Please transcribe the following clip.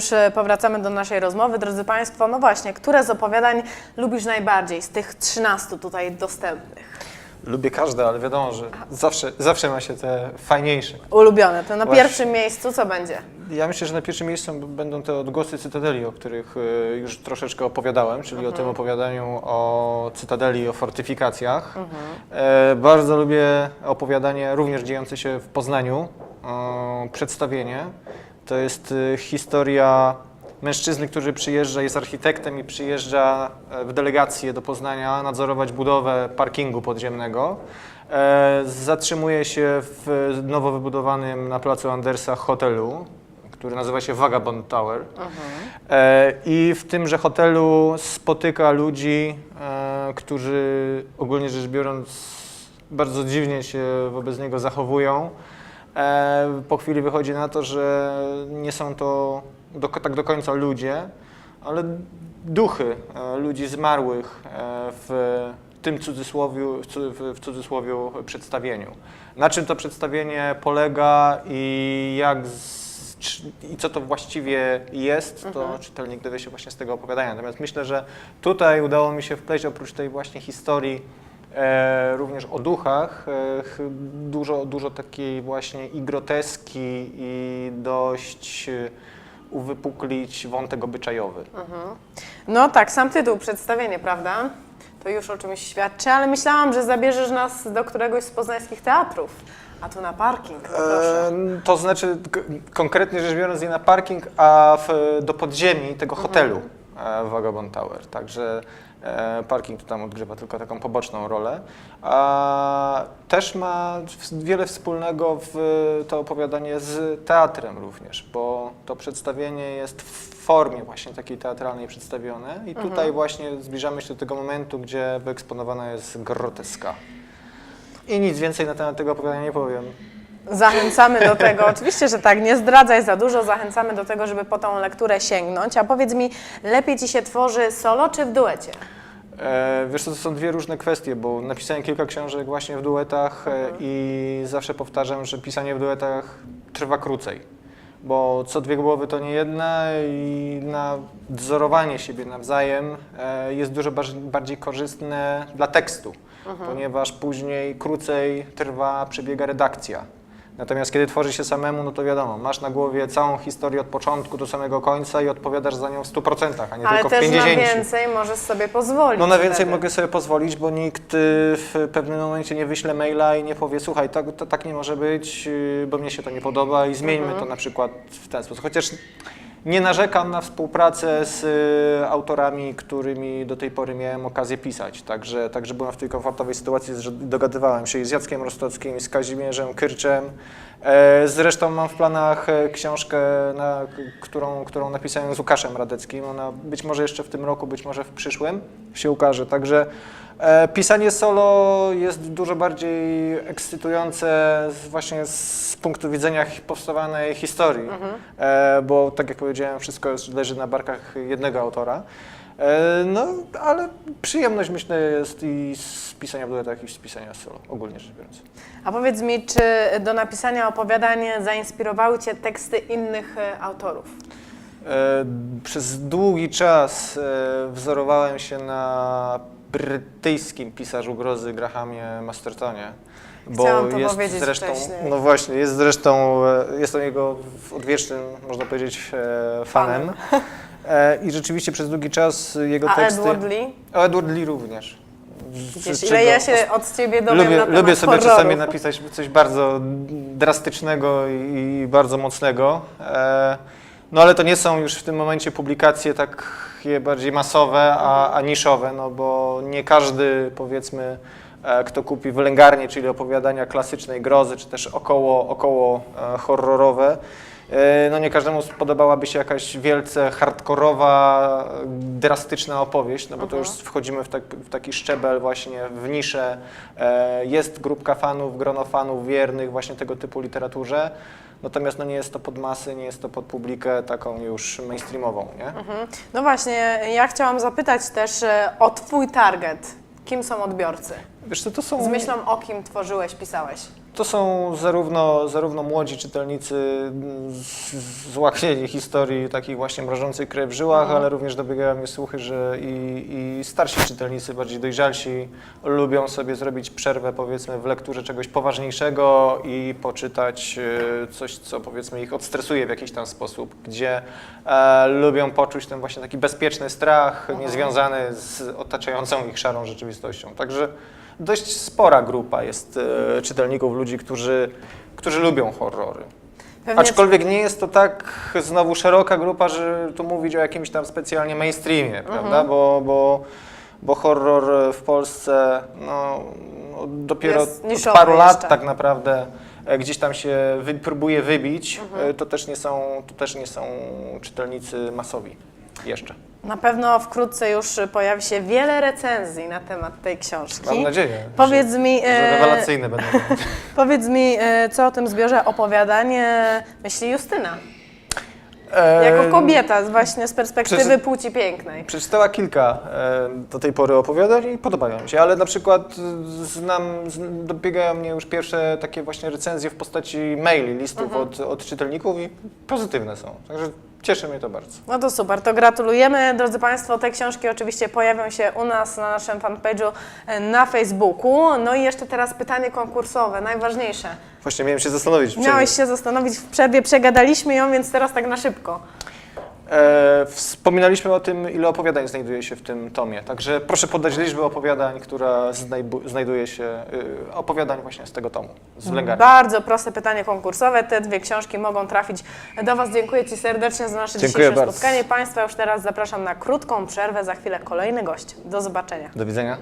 już e, powracamy do naszej rozmowy. Drodzy Państwo, no właśnie, które z opowiadań lubisz najbardziej z tych 13 tutaj dostępnych? Lubię każde, ale wiadomo, że zawsze, zawsze ma się te fajniejsze. Ulubione, to na Właśnie. pierwszym miejscu co będzie? Ja myślę, że na pierwszym miejscu będą te odgłosy Cytadeli, o których e, już troszeczkę opowiadałem, czyli o tym opowiadaniu o Cytadeli, o fortyfikacjach. E, bardzo lubię opowiadanie również dziejące się w Poznaniu, e, przedstawienie. To jest e, historia mężczyzny, który przyjeżdża, jest architektem i przyjeżdża e, w delegację do Poznania nadzorować budowę parkingu podziemnego. E, Zatrzymuje się w nowo wybudowanym na placu Andersa hotelu, który nazywa się Vagabond Tower. E, I w tymże hotelu spotyka ludzi, którzy ogólnie rzecz biorąc bardzo dziwnie się wobec niego zachowują. E, Po chwili wychodzi na to, że nie są to do, tak do końca ludzie, ale duchy e, ludzi zmarłych e, w tym cudzysłowiu, w cu- w- w cudzysłowiu przedstawieniu. Na czym to przedstawienie polega i jak z, czy, i co to właściwie jest, to czytelnik dowie się właśnie z tego opowiadania. Natomiast myślę, że tutaj udało mi się wpleść oprócz tej właśnie historii również o duchach, e, dużo, dużo takiej właśnie i groteski i dość e, uwypuklić wątek obyczajowy. No tak, sam tytuł, przedstawienie, prawda? To już o czymś świadczy, ale myślałam, że zabierzesz nas do któregoś z poznańskich teatrów. A tu na parking, proszę. E, to znaczy, konkretnie rzecz biorąc, nie na parking, a w, do podziemi tego hotelu e, w Vagabond Tower. Także e, parking tu tam odgrywa tylko taką poboczną rolę. A też ma wiele wspólnego w to opowiadanie z teatrem również, bo to przedstawienie jest w formie właśnie takiej teatralnej przedstawione i tutaj właśnie zbliżamy się do tego momentu, gdzie wyeksponowana jest groteska. I nic więcej na temat tego opowiadania nie powiem. Zachęcamy do tego, oczywiście, że tak, nie zdradzaj za dużo, zachęcamy do tego, żeby po tą lekturę sięgnąć. A powiedz mi, lepiej Ci się tworzy solo czy w duecie? E, wiesz, co, to są dwie różne kwestie, bo napisałem kilka książek właśnie w duetach e, i zawsze powtarzam, że pisanie w duetach trwa krócej, bo co dwie głowy to nie jedna i na wzorowanie siebie nawzajem e, jest dużo bardziej, bardziej korzystne dla tekstu, ponieważ później krócej trwa, przebiega redakcja. Natomiast kiedy tworzy się samemu, no to wiadomo, masz na głowie całą historię od początku do samego końca i odpowiadasz za nią w 100%, a nie Ale tylko w też 50%. na więcej możesz sobie pozwolić. No na więcej wtedy. mogę sobie pozwolić, bo nikt y, w pewnym momencie nie wyśle maila i nie powie, słuchaj, tak, to, tak nie może być, y, bo mnie się to nie podoba i zmieńmy Mhm. to na przykład w ten sposób. Chociaż nie narzekam na współpracę z y, autorami, którymi do tej pory miałem okazję pisać. Także, także byłem w tej komfortowej sytuacji, że dogadywałem się z Jackiem Rostockim, z Kazimierzem Kyrczem. E, Zresztą mam w planach e, książkę, na, którą, którą napisałem z Łukaszem Radeckim. Ona być może jeszcze w tym roku, być może w przyszłym się ukaże. Także pisanie solo jest dużo bardziej ekscytujące z, właśnie z punktu widzenia hi- powstawanej historii, e, bo tak jak powiedziałem, wszystko jest, leży na barkach jednego autora. E, No, ale przyjemność myślę jest i z pisania w duetach, i z pisania solo, ogólnie rzecz biorąc. A powiedz mi, czy do napisania opowiadań zainspirowały Cię teksty innych e, autorów? E, Przez długi czas e, wzorowałem się na brytyjskim pisarzu grozy Grahamie Mastertonie. Bo Chciałam to jest powiedzieć zresztą, wcześniej. no właśnie, jest zresztą, e, jestem jego odwiecznym, można powiedzieć, fanem. I rzeczywiście przez długi czas jego A teksty... Edward Lee? Edward Lee również. Widzisz, ile ja się od Ciebie dowiem Lubię, na temat lubię sobie horrorów. czasami napisać coś bardzo drastycznego i bardzo mocnego. No ale to nie są już w tym momencie publikacje takie bardziej masowe, a, a niszowe, no bo nie każdy powiedzmy kto kupi wylęgarnię, czyli opowiadania klasycznej grozy, czy też około, około e, horrorowe, e, no nie każdemu spodobałaby się jakaś wielce hardkorowa, e, drastyczna opowieść, no bo to już wchodzimy w, tak, w taki szczebel właśnie w niszę. E, Jest grupka fanów, grono fanów wiernych właśnie tego typu literaturze, natomiast no nie jest to pod masy, nie jest to pod publikę taką już mainstreamową, nie? Mhm. No właśnie, ja chciałam zapytać też e, o Twój target. Kim są odbiorcy? Wiesz co, to są... Z myślą o kim tworzyłeś, pisałeś? To są zarówno, zarówno młodzi czytelnicy złaknieni historii takich właśnie mrożących krew w żyłach, Mhm. ale również dobiegają mnie słuchy, że i, i starsi czytelnicy, bardziej dojrzalsi, lubią sobie zrobić przerwę powiedzmy w lekturze czegoś poważniejszego i poczytać e, coś, co powiedzmy ich odstresuje w jakiś tam sposób, gdzie e, lubią poczuć ten właśnie taki bezpieczny strach, niezwiązany z otaczającą ich szarą rzeczywistością. Także dość spora grupa jest e, czytelników, ludzi, którzy, którzy lubią horrory. Pewnie Aczkolwiek nie jest to tak znowu szeroka grupa, że tu mówić o jakimś tam specjalnie mainstreamie, Mhm. prawda? Bo, bo, bo horror w Polsce no, no, dopiero Jest od niszowy paru lat jeszcze. tak naprawdę e, gdzieś tam się wy, próbuje wybić. Mhm. E, To, też nie są, to też nie są czytelnicy masowi jeszcze. Na pewno wkrótce już pojawi się wiele recenzji na temat tej książki. Mam nadzieję, Powiedz że, mi, że e, rewelacyjne będą. powiedz mi, e, co o tym zbiorze opowiadań e, myśli Justyna? Jako kobieta, właśnie z perspektywy Przeczy- płci pięknej. Przeczytała kilka do tej pory opowiadań i podobają mi się, ale na przykład e, znam, dobiegają mnie już pierwsze takie właśnie recenzje w postaci maili, listów Mhm. od, od czytelników i pozytywne są. Także cieszy mnie to bardzo. No to super, to gratulujemy. Drodzy Państwo, te książki oczywiście pojawią się u nas na naszym fanpage'u e, na Facebooku. No i jeszcze teraz pytanie konkursowe, najważniejsze. Właśnie miałem się zastanowić. w Miałeś się zastanowić w przerwie, przegadaliśmy ją, więc teraz tak na szybko. E, wspominaliśmy o tym, ile opowiadań znajduje się w tym tomie, także proszę podać liczbę opowiadań, która znajduje się, y, opowiadań właśnie z tego tomu, z wlęgarni. Bardzo proste pytanie konkursowe. Te dwie książki mogą trafić do Was. Dziękuję Ci serdecznie za nasze Dziękuję dzisiejsze bardzo. spotkanie. Państwa już teraz zapraszam na krótką przerwę. Za chwilę kolejny gość. Do zobaczenia. Do widzenia.